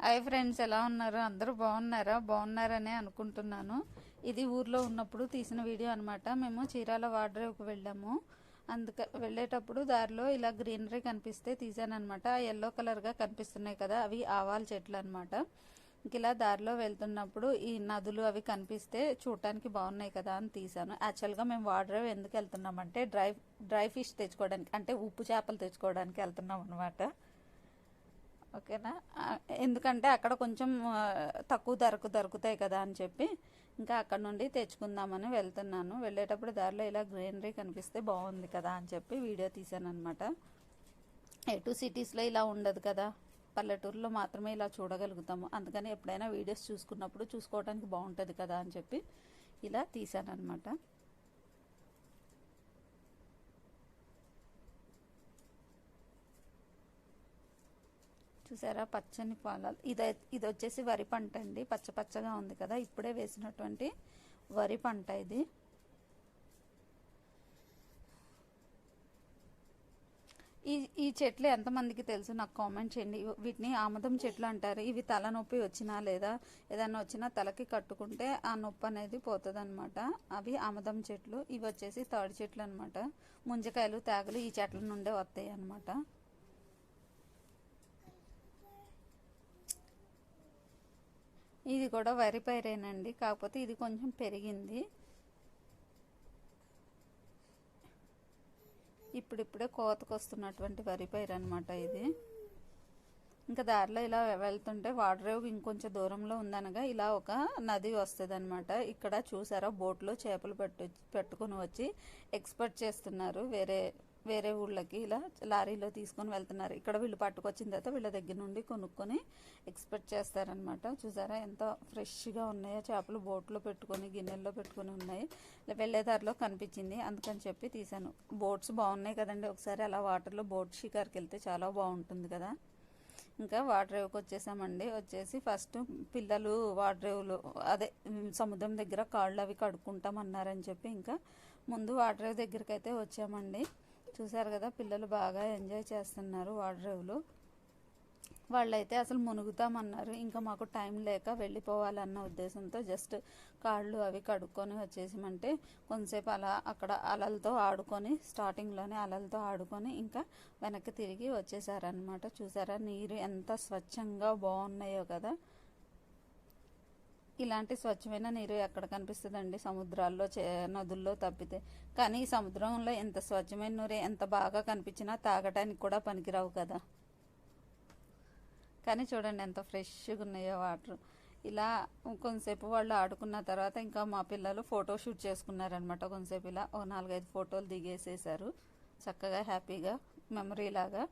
Hi friends ఎలా ఉన్నారు? అందరూ బాగున్నారా? బాగున్నారనే అనుకుంటున్నాను. ఇది ఊర్లో ఉన్నప్పుడు తీసిన వీడియో అనమాట మేము చీరాల వాడ్రేవ్కి వెళ్ళాము. అందుక వెళ్ళేటప్పుడు దారిలో ఇలా గ్రీనరీ కనిపిస్తే తీసానమాట ఎల్లో కలర్గా కనిపిస్తున్నాయి కదా అవి ఆవాల చెట్లు అనమాట ఇలా దారిలో వెళ్తున్నప్పుడు ఈ నదులు అవి కనిపిస్తే చూడటానికి బాగున్నాయి కదా అని తీసాను యాక్చువల్గా మేము వాడ్రేవ్ ఎందుకు వెళ్తున్నామంటే డ్రై డ్రై ఫిష్ తెచ్చుకోవడానికి అంటే ఉప్పు చేపలు తెచ్చుకోవడానికి వెళ్తున్నాం అనమాట ఓకేనా? ఎందుకంటే అక్కడ కొంచెం తక్కువ ధరకు దొరుకుతాయి కదా అని చెప్పి ఇంకా అక్కడ నుండి తెచ్చుకుందామని వెళ్తున్నాను. వెళ్ళేటప్పుడు దారిలో ఇలా గ్రీనరీ కనిపిస్తే బాగుంది కదా అని చెప్పి వీడియో తీశాను అనమాట ఎటు సిటీస్లో ఇలా ఉండదు కదా. పల్లెటూరులో మాత్రమే ఇలా చూడగలుగుతాము. అందుకని ఎప్పుడైనా వీడియోస్ చూసుకున్నప్పుడు చూసుకోవడానికి బాగుంటుంది కదా అని చెప్పి ఇలా తీశాను అనమాట చూసారా? పచ్చని పొలాలు. ఇది ఇది వచ్చేసి వరి పంట అండి. పచ్చ పచ్చగా ఉంది కదా. ఇప్పుడే వేసినటువంటి వరి పంట ఇది. ఈ ఈ చెట్లు ఎంతమందికి తెలుసు? నాకు కామెంట్ చేయండి. వీటిని ఆముదం చెట్లు అంటారు. ఇవి తలనొప్పి వచ్చినా లేదా ఏదైనా వచ్చినా తలకి కట్టుకుంటే ఆ నొప్పి అనేది పోతుంది అనమాట అవి ఆముదం చెట్లు. ఇవి వచ్చేసి తాడి చెట్లు అనమాట ముంజకాయలు తేగలు ఈ చెట్ల నుండే వస్తాయి అనమాట ఇది కూడా వరి పైరేనండి కాకపోతే ఇది కొంచెం పెరిగింది. ఇప్పుడిప్పుడే కోతకు వస్తున్నటువంటి వరి పైరు అనమాట ఇది. ఇంకా దారిలో ఇలా వెళ్తుంటే వాడరేవు ఇంకొంచెం దూరంలో ఉందనగా ఇలా ఒక నది వస్తుంది అనమాట ఇక్కడ చూసారా బోట్లో చేపలు పెట్టు పెట్టుకుని వచ్చి ఎక్స్పర్ట్ చేస్తున్నారు వేరే వేరే ఊళ్ళకి ఇలా లారీలో తీసుకొని వెళ్తున్నారు. ఇక్కడ వీళ్ళు పట్టుకొచ్చిన తర్వాత వీళ్ళ దగ్గర నుండి కొనుక్కొని ఎక్స్పెక్ట్ చేస్తారనమాట చూసారా ఎంత ఫ్రెష్గా ఉన్నాయో చేపలు బోట్లో పెట్టుకొని గిన్నెల్లో పెట్టుకొని ఉన్నాయి. ఇలా వెళ్ళే దారిలో కనిపించింది. అందుకని చెప్పి తీశాను. బోట్స్ బాగున్నాయి కదండి. ఒకసారి అలా వాటర్లో బోట్ షికార్కి వెళ్తే చాలా బాగుంటుంది కదా. ఇంకా వాటరేవ్కి వచ్చేసామండి. వచ్చేసి ఫస్ట్ పిల్లలు వాటరేవులు అదే సముద్రం దగ్గర కాళ్ళు అవి కడుక్కుంటామన్నారని చెప్పి ఇంకా ముందు వాటరేవ్ దగ్గరికి అయితే వచ్చామండి. చూసారు కదా పిల్లలు బాగా ఎంజాయ్ చేస్తున్నారు వాటరేవులు వాళ్ళైతే అసలు మునుగుతామన్నారు ఇంకా మాకు టైం లేక వెళ్ళిపోవాలన్న ఉద్దేశంతో జస్ట్ కాళ్ళు అవి కడుక్కొని వచ్చేసామంటే కొంతసేపు అలా అక్కడ అలలతో ఆడుకొని స్టార్టింగ్లోనే అలలతో ఆడుకొని ఇంకా వెనక్కి తిరిగి వచ్చేసారనమాట చూసారా నీరు ఎంత స్వచ్ఛంగా బాగున్నాయో కదా. ఇలాంటి స్వచ్ఛమైన నీరు ఎక్కడ కనిపిస్తుందండి? సముద్రాల్లో చే నదుల్లో తప్పితే. కానీ ఈ సముద్రంలో ఎంత స్వచ్ఛమైన నీరు ఎంత బాగా కనిపించినా తాగడానికి కూడా పనికిరావు కదా. కానీ చూడండి ఎంత ఫ్రెష్గా ఉన్నాయో వాటర్. ఇలా కొంతసేపు వాళ్ళు ఆడుకున్న తర్వాత ఇంకా మా పిల్లలు ఫోటో షూట్ చేసుకున్నారనమాట కొంతసేపు ఇలా. ఓ నాలుగైదు ఫోటోలు దిగేసేసారు చక్కగా హ్యాపీగా మెమరీ లాగా.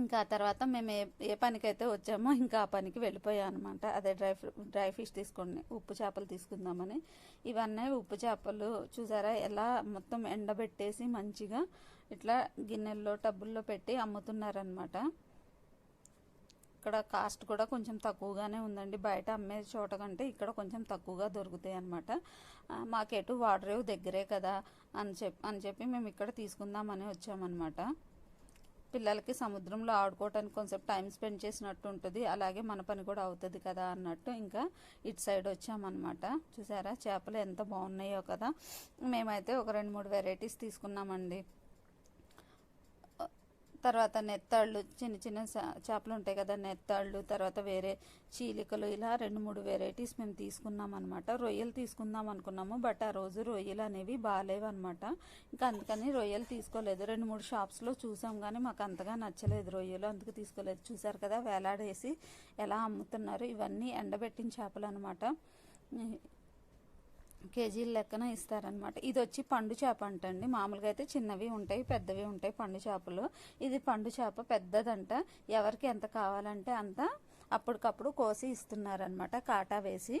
ఇంకా తర్వాత మేము ఏ ఏ పనికైతే వచ్చామో ఇంకా ఆ పనికి వెళ్ళిపోయాం అనమాట అదే డ్రై డ్రై ఫిష్ తీసుకోండి ఉప్పు చేపలు తీసుకుందామని. ఇవన్నీ ఉప్పు చేపలు చూసారా? ఎలా మొత్తం ఎండబెట్టేసి మంచిగా ఇట్లా గిన్నెల్లో టబ్బుల్లో పెట్టి అమ్ముతున్నారనమాట ఇక్కడ కాస్ట్ కూడా కొంచెం తక్కువగానే ఉందండి. బయట అమ్మే చోట కంటే ఇక్కడ కొంచెం తక్కువగా దొరుకుతాయి అనమాట మాకెటు వాడరేవు దగ్గరే కదా అని చెప్పి అని చెప్పి మేము ఇక్కడ తీసుకుందామని వచ్చామన్నమాట. పిల్లలకి సముద్రంలో ఆడుకోవటానికి కొంచెం టైం స్పెండ్ చేసినట్టు ఉంటుంది. అలాగే మన పని కూడా అవుతుంది కదా అన్నట్టు ఇంకా ఇటు సైడ్ వచ్చామన్నమాట. చూసారా? చేపలు ఎంత బాగున్నాయో కదా. మేమైతే ఒక రెండు మూడు వెరైటీస్ తీసుకున్నామండి. తర్వాత నెత్తాళ్ళు చిన్న చిన్న చేపలు ఉంటాయి కదా నెత్తాళ్ళు తర్వాత వేరే చీలికలు ఇలా రెండు మూడు వెరైటీస్ మేము తీసుకున్నాం అనమాట రొయ్యలు తీసుకుందాం అనుకున్నాము బట్ ఆ రోజు రొయ్యలు అనేవి బాగాలేవు అనమాట ఇంకా అందుకని రొయ్యలు తీసుకోలేదు. రెండు మూడు షాప్స్లో చూసాం కానీ మాకు అంతగా నచ్చలేదు రొయ్యలు అందుకు తీసుకోలేదు. చూసారు కదా వేలాడేసి ఎలా అమ్ముతున్నారు ఇవన్నీ ఎండబెట్టిన చేపలు అనమాట కేజీల లెక్కన ఇస్తారనమాట ఇది వచ్చి పండు చేప అంటండి. మామూలుగా అయితే చిన్నవి ఉంటాయి పెద్దవి ఉంటాయి పండు చేపలు. ఇది పండు చేప పెద్దదంట. ఎవరికి ఎంత కావాలంటే అంత అప్పటికప్పుడు కోసి ఇస్తున్నారనమాట కాటా వేసి.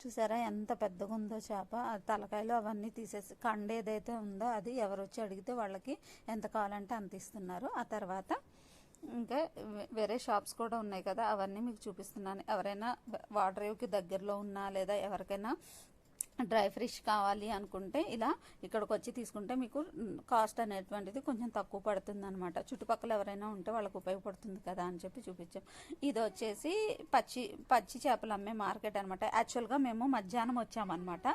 చూసారా ఎంత పెద్దగా ఉందో చేప తలకాయలు అవన్నీ తీసేసి కండ ఏదైతే ఉందో అది ఎవరు వచ్చి అడిగితే వాళ్ళకి ఎంత కావాలంటే అంత ఇస్తున్నారు. ఆ తర్వాత ఇంకా వేరే షాప్స్ కూడా ఉన్నాయి కదా అవన్నీ మీకు చూపిస్తున్నాను. ఎవరైనా వాడరేవ్కి దగ్గరలో ఉన్నా లేదా ఎవరికైనా డ్రై ఫ్రిష్ కావాలి అనుకుంటే ఇలా ఇక్కడికి వచ్చి తీసుకుంటే మీకు కాస్ట్ అనేటువంటిది కొంచెం తక్కువ పడుతుంది అనమాట చుట్టుపక్కల ఎవరైనా ఉంటే వాళ్ళకి ఉపయోగపడుతుంది కదా అని చెప్పి చూపించాం. ఇది వచ్చేసి పచ్చి పచ్చి చేపలు అమ్మే మార్కెట్ అనమాట యాక్చువల్గా మేము మధ్యాహ్నం వచ్చామన్నమాట.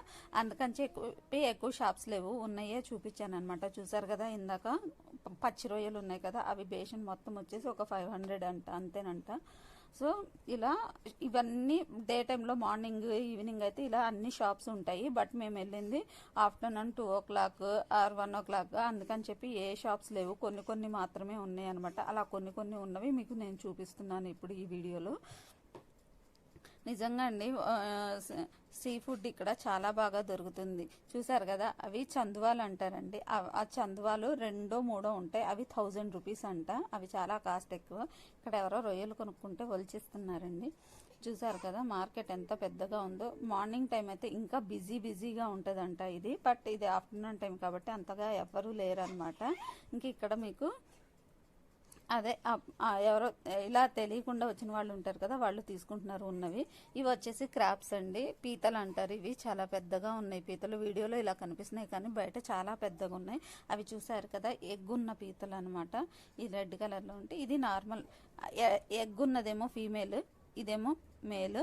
అందుకని చెప్పి ఎక్కువ షాప్స్ లేవు ఉన్నాయే చూపించాను అనమాట చూసారు కదా ఇందాక పచ్చి రొయ్యలు ఉన్నాయి కదా అవి బేషన్ మొత్తం వచ్చేసి ఒక ఫైవ్ హండ్రెడ్ అంట అంతేనంట. సో ఇలా ఇవన్నీ డే టైంలో మార్నింగ్ ఈవినింగ్ అయితే ఇలా అన్ని షాప్స్ ఉంటాయి. బట్ మేము వెళ్ళింది afternoon two o'clock or one o'clock అందుకని చెప్పి ఏ షాప్స్ లేవు. కొన్ని కొన్ని మాత్రమే ఉన్నాయి అనమాట అలా కొన్ని కొన్ని ఉన్నవి మీకు నేను చూపిస్తున్నాను ఇప్పుడు ఈ వీడియోలో. నిజంగా అండి సీ ఫుడ్ ఇక్కడ చాలా బాగా దొరుకుతుంది. చూసారు కదా అవి చందువాలు అంటారండి. ఆ- చందువాలు రెండో మూడో ఉంటాయి అవి థౌజండ్ రూపీస్ అంట. అవి చాలా కాస్ట్ ఎక్కువ. ఇక్కడ ఎవరో రొయ్యలు కొనుక్కుంటే ఒలిచిస్తున్నారండి. చూసారు కదా మార్కెట్ ఎంత పెద్దగా ఉందో. మార్నింగ్ టైం అయితే ఇంకా బిజీ బిజీగా ఉంటుందంట ఇది. బట్ ఇది ఆఫ్టర్నూన్ టైం కాబట్టి అంతగా ఎవ్వరూ లేరనమాట ఇంక ఇక్కడ మీకు అదే ఎవరో ఇలా తెలియకుండా వచ్చిన వాళ్ళు ఉంటారు కదా వాళ్ళు తీసుకుంటున్నారు ఉన్నవి. ఇవి వచ్చేసి క్రాప్స్ అండి. పీతలు అంటారు ఇవి. చాలా పెద్దగా ఉన్నాయి పీతలు. వీడియోలో ఇలా కనిపిస్తున్నాయి కానీ బయట చాలా పెద్దగా ఉన్నాయి. అవి చూసారు కదా ఎగ్గున్న పీతలు అనమాట ఈ రెడ్ కలర్లో ఉంటే ఇది నార్మల్. ఎగ్ ఉన్నదేమో ఫీమేల్ ఇదేమో మేల్.